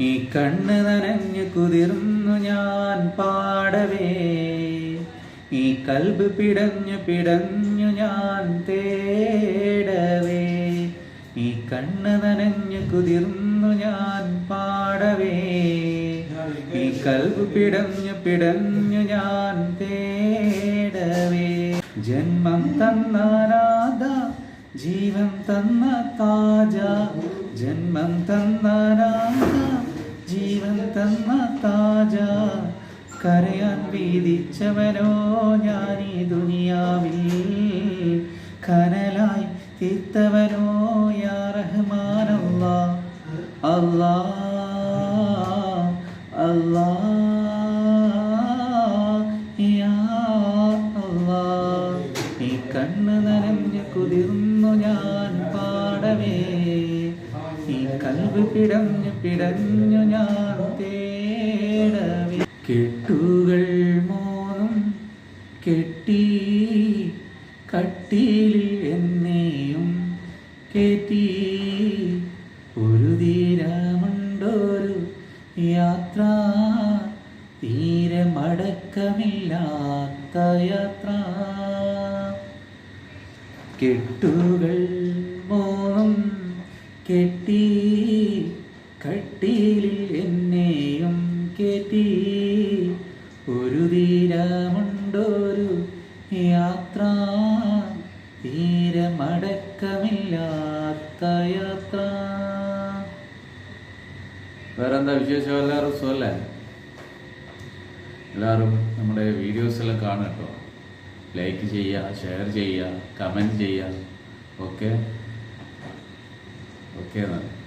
ഈ കണ്ണ് നനഞ്ഞു കുതിർന്നു ഞാൻ പാടവേ. ഈ കൽബ് പിടഞ്ഞു പിടഞ്ഞു ഞാൻ തേടവേ. ഈ കണ്ണ് നനഞ്ഞു കുതിർന്നു ഞാൻ പാടവേ. ഈ കൽബ് പിടഞ്ഞു പിടഞ്ഞു ഞാൻ തേടവേ. ജന്മം തന്നാനാഥ ജീവൻ തന്ന താജ. ജന്മം തന്നാനാഥ തന്ന താജ കരയാൻ വീതിച്ചവനോ ഞാൻ ഈ ദുനിയാവിൽ. കനലായി തീർത്തവനോ യാ റഹ്മാനല്ല. അല്ലാ അല്ലാ യാ അല്ലാ. ഈ കണ്ണ് നനഞ്ഞു കുതിർന്നു കൽവ് പിടഞ്ഞു പിടഞ്ഞു ഞാൻ തേടവി. കെട്ടുകൾ മോനും കെട്ടി കട്ടിയിൽ എന്നെയും കെട്ടി ഒരു തീരമുണ്ടൊരു യാത്ര തീരെ മടക്കമില്ലാത്ത യാത്ര. കെട്ടുകൾ മോണം കെട്ടി കട്ടിയിൽ എന്നെയും കെട്ടി. ഒരു തീരമുണ്ടൊരു യാത്ര തീരമടക്കമില്ലാത്ത യാത്ര. വേറെന്താ വിശേഷം? എല്ലാവരും സുഖല്ലേ? എല്ലാവരും നമ്മുടെ വീഡിയോസെല്ലാം കാണുക കേട്ടോ. ലൈക്ക് ചെയ്യുക ഷെയർ ചെയ്യുക കമന്റ് ചെയ്യുക. Okay OK 啊。